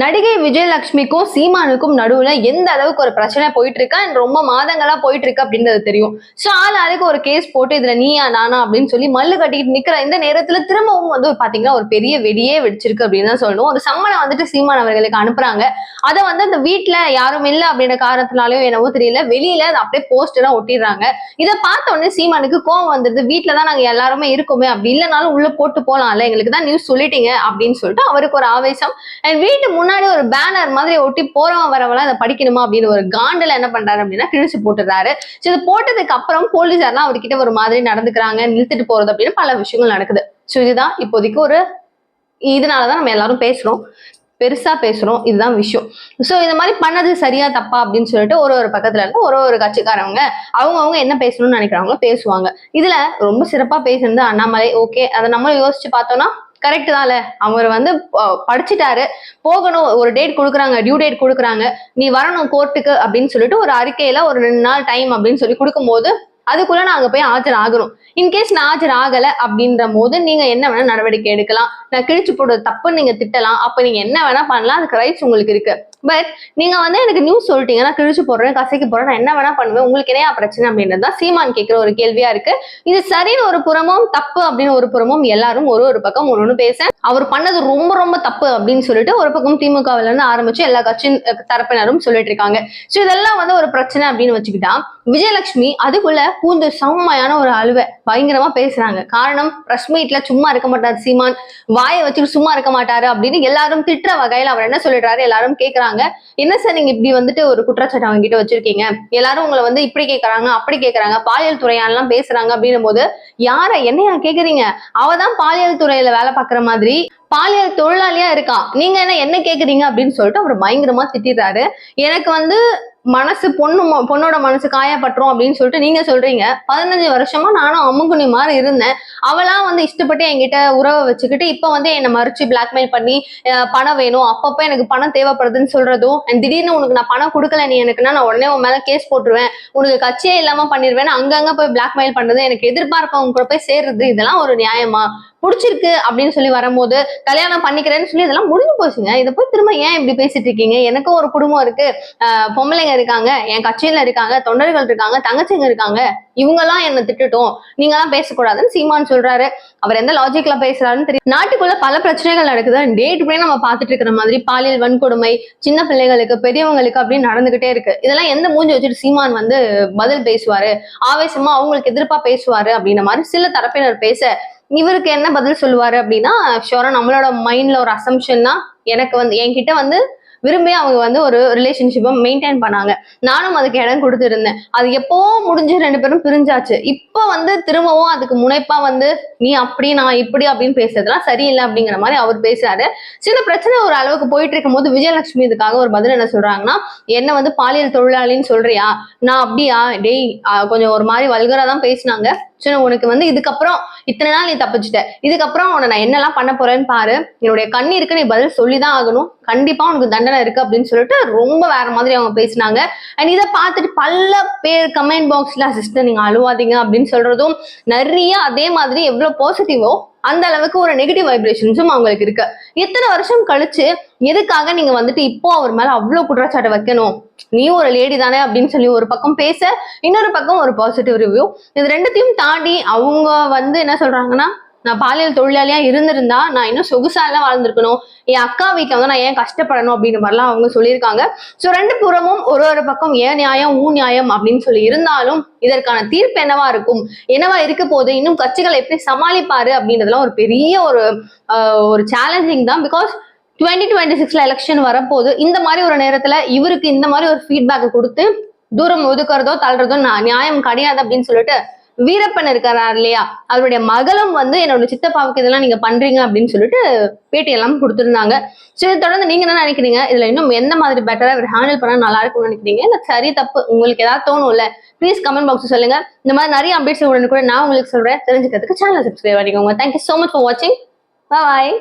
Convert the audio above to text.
நடிகை விஜயலட்சுமிக்கும் சீமானுக்கும் நடுவுல எந்த அளவுக்கு ஒரு பிரச்சனை போயிட்டு இருக்கா ரொம்ப மாதங்களா போயிட்டு இருக்கு அப்படின்றது தெரியும். சோ ஆள் ஆளுக்கு ஒரு கேஸ் போட்டு இதுல நீயா நானா அப்படின்னு சொல்லி மல்லு கட்டிக்கிட்டு நிக்கிற இந்த நேரத்துல திரும்பவும் வந்து பாத்தீங்கன்னா ஒரு பெரிய வெடியே வெடிச்சிருக்கு அப்படின்னு தான் சொல்லணும். ஒரு சம்மனை வந்துட்டு சீமான் அவர்களுக்கு அனுப்புறாங்க. அதை வந்து அந்த வீட்டுல யாரும் இல்லை அப்படின்ற காரணத்தினாலயோ என்னவோ தெரியல. வெளியில அதை அப்படியே போஸ்டரா ஒட்டிடுறாங்க. இதை பார்த்த உடனே சீமானுக்கு கோவம் வந்துருது வீட்டுல தான் நாங்க எல்லாருமே இருக்கோமே. அப்படி இல்லைனாலும் உள்ள போட்டு போலாம்ல. எங்களுக்கு தான் நியூஸ் சொல்லிட்டீங்க அப்படின்னு சொல்லிட்டு அவருக்கு ஒரு ஆவேசம். அண்ட் வீட்டு முன்னாடி ஒரு பேனர் மாதிரி ஒட்டி போறவன் வரவெல்லாம் அதை படிக்கணுமா அப்படின்னு ஒரு காண்டில் என்ன பண்றாரு அப்படின்னா கிழிச்சு போட்டுறாரு ஸோ இது போட்டதுக்கு அப்புறம் போலீஸார்லாம் அவர்கிட்ட ஒரு மாதிரி நடந்துக்கிறாங்க நிறுத்திட்டு போறது அப்படின்னு பல விஷயங்கள் நடக்குது. ஸோ இதுதான் இப்போதைக்கு ஒரு இதனாலதான் நம்ம எல்லாரும் பேசுறோம். பெருசா பேசுறோம். இதுதான் விஷயம். ஸோ இந்த மாதிரி பண்ணது சரியா தப்பா அப்படின்னு சொல்லிட்டு ஒரு ஒரு பக்கத்துல இருந்து ஒரு ஒரு கட்சிக்காரவங்க அவங்க அவங்க என்ன பேசணும்னு நினைக்கிறாங்களோ பேசுவாங்க. இதுல ரொம்ப சிறப்பா பேசுனது அண்ணாமலை. ஓகே அதை நம்மளும் யோசிச்சு பார்த்தோம்னா கரெக்ட் தான்ல. அவர் வந்து படிச்சுட்டாரு. போகணும் ஒரு டேட் கொடுக்குறாங்க டியூ டேட் கொடுக்குறாங்க. நீ வரணும் கோர்ட்டுக்கு அப்படின்னு சொல்லிட்டு ஒரு அறிக்கையில ஒரு ரெண்டு நாள் டைம் அப்படின்னு சொல்லி கொடுக்கும்போது அதுக்குள்ள நாங்க போய் ஆஜர் ஆகணும். இன்கேஸ் நான் ஆஜர் ஆகல அப்படின்ற போது நீங்க என்ன வேணா நடவடிக்கை எடுக்கலாம். நான் கிழிச்சு போடுற தப்புன்னு நீங்க திட்டலாம். அப்ப நீங்க என்ன வேணா பண்ணலாம். அதுக்கு ரைட்ஸ் உங்களுக்கு இருக்கு. பட் நீங்க வந்து எனக்கு நியூஸ் சொல்லிட்டீங்க நான் கிழிச்சு போடுறேன் கசைக்கு போடுறேன் நான் என்ன வேணா பண்ணுவேன். உங்களுக்கு என்ன பிரச்சனை அப்படின்றது தான் சீமான் கேட்கிற ஒரு கேள்வியா இருக்கு. இது சரின்னு ஒரு புறமும் தப்பு அப்படின்னு ஒரு புறமும் எல்லாரும் ஒரு ஒரு பக்கம் ஒரு ஒன்று பேச அவர் பண்ணது ரொம்ப ரொம்ப தப்பு அப்படின்னு சொல்லிட்டு ஒரு பக்கம் திமுகவுல இருந்து ஆரம்பிச்சு எல்லா கட்சியின் தரப்பினரும் சொல்லிட்டு இருக்காங்க. ஸோ இதெல்லாம் வந்து ஒரு பிரச்சனை அப்படின்னு வச்சுக்கிட்டா விஜயலட்சுமி அதுக்குள்ள பூந்து செம்மையான ஒரு அழுவை. பயங்கரமா பேசுறாங்க. காரணம் பிரஸ் மீட்ல சும்மா இருக்க மாட்டார் சீமான். வாயை வச்சுட்டு சும்மா இருக்க மாட்டாரு அப்படின்னு எல்லாரும் திட்டுற வகையில அவர் என்ன சொல்லிடுறாரு எல்லாரும் கேக்குறாங்க. என்ன சார் நீங்க இப்படி வந்துட்டு ஒரு குற்றச்சாட்டு அவங்க கிட்ட வச்சிருக்கீங்க? எல்லாரும் உங்களை வந்து இப்படி கேக்குறாங்க அப்படி கேக்குறாங்க பாலியல் துறையான்லாம் பேசுறாங்க அப்படின்னும் போது யார என்னையா கேக்குறீங்க? அவதான் பாலியல் துறையில வேலை பார்க்குற மாதிரி பாலியல் தொழிலாளியா இருக்கான் நீங்க என்ன என்ன கேக்குறீங்க அப்படின்னு சொல்லிட்டு அவர் பயங்கரமா திட்டிடுறாரு. எனக்கு வந்து மனசு பொண்ணு பொண்ணோட மனசு காயப்பட்டுரும் அப்படின்னு சொல்லிட்டு நீங்க சொல்றீங்க. பதினஞ்சு வருஷமா நானும் அமுங்குனி மாதிரி இருந்தேன். அவளா வந்து இஷ்டப்பட்டு என்கிட்ட உறவை வச்சுக்கிட்டு இப்ப வந்து என்னை மறுச்சு பிளாக்மெயில் பண்ணி பணம் வேணும். அப்பப்ப எனக்கு பணம் தேவைப்படுதுன்னு சொல்றதும் திடீர்னு உனக்கு நான் பணம் கொடுக்கல நீ எனக்குன்னா நான் உடனே உன் மேல கேஸ் போட்டுருவேன். உனக்கு கட்சியே இல்லாம பண்ணிடுவேன் அங்கங்க போய் பிளாக்மெயில் பண்றது எனக்கு எதிர்பார்ப்பவங்க கூட போய் சேர்றது இதெல்லாம் ஒரு நியாயமா? பிடிச்சிருக்கு அப்படின்னு சொல்லி வரும்போது கல்யாணம் பண்ணிக்கிறேன்னு சொல்லி இதெல்லாம் முடிஞ்சு போச்சுங்க. இதை போய் திரும்ப ஏன் இப்படி பேசிட்டு இருக்கீங்க? எனக்கும் ஒரு குடும்பம் இருக்கு. பொம்பளைங்க இருக்காங்க என் கட்சியில இருக்காங்க தொண்டர்கள் இருக்காங்க தங்கச்சிங்க இருக்காங்க. இவங்கெல்லாம் என்ன திட்டுட்டோம். நீங்க எல்லாம் பேசக்கூடாதுன்னு சீமான் சொல்றாரு. அவர் எந்த லாஜிக்ல பேசுறாருன்னு தெரியும் நாட்டுக்குள்ள பல பிரச்சனைகள் நடக்குது. டே டு டே நம்ம பார்த்துட்டு இருக்கிற மாதிரி பாலியல் வன்கொடுமை சின்ன பிள்ளைகளுக்கு பெரியவங்களுக்கு அப்படின்னு நடந்துகிட்டே இருக்கு. இதெல்லாம் எந்த மூஞ்சி வச்சுட்டு சீமான் வந்து பதில் பேசுவாரு? ஆவேசமா அவங்களுக்கு எதிர்ப்பா பேசுவாரு அப்படின்ற மாதிரி சில தரப்பினர் பேச இவருக்கு என்ன பதில் சொல்லுவாரு அப்படின்னா ஷோரா நம்மளோட மைண்ட்ல ஒரு அசம்ஷன்னா எனக்கு வந்து என்கிட்ட வந்து விரும்பி அவங்க வந்து ஒரு ரிலேஷன்ஷிப்பை மெயின்டைன் பண்ணாங்க. நானும் அதுக்கு இடம் கொடுத்துருந்தேன். அது எப்போ முடிஞ்சு ரெண்டு பேரும் பிரிஞ்சாச்சு. இப்போ வந்து திரும்பவும் அதுக்கு முனைப்பா வந்து நீ அப்படி நான் இப்படி அப்படின்னு பேசுறதுலாம் சரியில்லை அப்படிங்கிற மாதிரி அவர் பேசுறாரு. சில பிரச்சனை ஒரு அளவுக்கு போயிட்டு இருக்கும் போது விஜயலட்சுமி இதுக்காக ஒரு பதில் என்ன சொல்றாங்கன்னா என்ன வந்து பாலியல் தொழிலாளின்னு சொல்றியா? நான் அப்படியா? டேய் ஆஹ் கொஞ்சம் ஒரு மாதிரி வல்கரா தான் பேசினாங்க. சரி உனக்கு வந்து இதுக்கப்புறம் இத்தனை நாள் நீ தப்பிச்சிட்ட. இதுக்கப்புறம் உன்னை நான் என்னெல்லாம் பண்ண போறேன்னு பாரு. என்னுடைய கண்ணீருக்கு நீ பதில் சொல்லிதான் ஆகணும். கண்டிப்பா உனக்கு தண்டனை இருக்கு அப்படின்னு சொல்லிட்டு ரொம்ப வேற மாதிரி அவங்க பேசினாங்க. அண்ட் இதை பார்த்துட்டு பல பேர் கமெண்ட் பாக்ஸ்ல சிஸ்டர் நீங்க அழுவாதீங்க அப்படின்னு சொல்றதும் நிறைய அதே மாதிரி எவ்வளவு பாசிட்டிவோ அந்த அளவுக்கு ஒரு நெகட்டிவ் வைப்ரேஷன்ஸும் அவங்களுக்கு இருக்கு. எத்தனை வருஷம் கழிச்சு எதுக்காக நீங்க வந்துட்டு இப்போ அவர் மேல அவ்வளவு குற்றச்சாட்டை வைக்கணும்? நீ ஒரு லேடி தானே அப்படின்னு சொல்லி ஒரு பக்கம் பேச இன்னொரு பக்கம் ஒரு பாசிட்டிவ் ரிவ்யூ இது ரெண்டுத்தையும் தாண்டி அவங்க வந்து என்ன சொல்றாங்கன்னா நான் பாலியல் தொழிலாளியா இருந்திருந்தா நான் இன்னும் சொகுசாலாம் வாழ்ந்திருக்கணும். என் அக்கா வீட்டில் வந்து நான் ஏன் கஷ்டப்படணும் அப்படின்ற மாதிரிலாம் அவங்க சொல்லியிருக்காங்க. ஸோ ரெண்டு புறமும் ஒரு ஒரு பக்கம் ஏன் நியாயம் ஊ நியாயம் அப்படின்னு சொல்லி இருந்தாலும் இதற்கான தீர்ப்பு என்னவா இருக்கும்? என்னவா இருக்க போது இன்னும் கட்சிகளை எப்படி சமாளிப்பாரு அப்படின்றதுலாம் ஒரு பெரிய ஒரு ஒரு சேலஞ்சிங் தான். பிகாஸ் டுவெண்ட்டி டுவெண்ட்டி சிக்ஸ்ல எலெக்ஷன் வரப்போகுது. இந்த மாதிரி ஒரு நேரத்துல இவருக்கு இந்த மாதிரி ஒரு ஃபீட்பேக் கொடுத்து தூரம் ஒதுக்குறதோ தள்ளுறதோ நியாயம் கிடையாது அப்படின்னு சொல்லிட்டு வீரப்பன் இருக்கிறார் இல்லையா? அவருடைய மகளும் வந்து என்னோட சித்தப்பாவுக்கு இதெல்லாம் நீங்க பண்றீங்க அப்படின்னு சொல்லிட்டு பேட்டி எல்லாம் கொடுத்துருந்தாங்க. ஸோ இதை தொடர்ந்து நீங்க என்ன நினைக்கிறீங்க? இதுல இன்னும் எந்த மாதிரி பெட்டரா இவர் ஹேண்டில் பண்ணா நல்லா இருக்கும்னு நினைக்கிறீங்க? இல்ல சரி தப்பு. உங்களுக்கு ஏதாவது தோணும்ல ப்ளீஸ் கமெண்ட் பாக்ஸ் சொல்லுங்க. இந்த மாதிரி நிறைய அப்டேட்ஸ் உடனே கூட நான் உங்களுக்கு சொல்றேன். தெரிஞ்சுக்கிறதுக்கு சேனல் சப்ஸ்கிரைப் பண்ணிக்கோங்க. Thank you so much for வாட்சிங் பாய்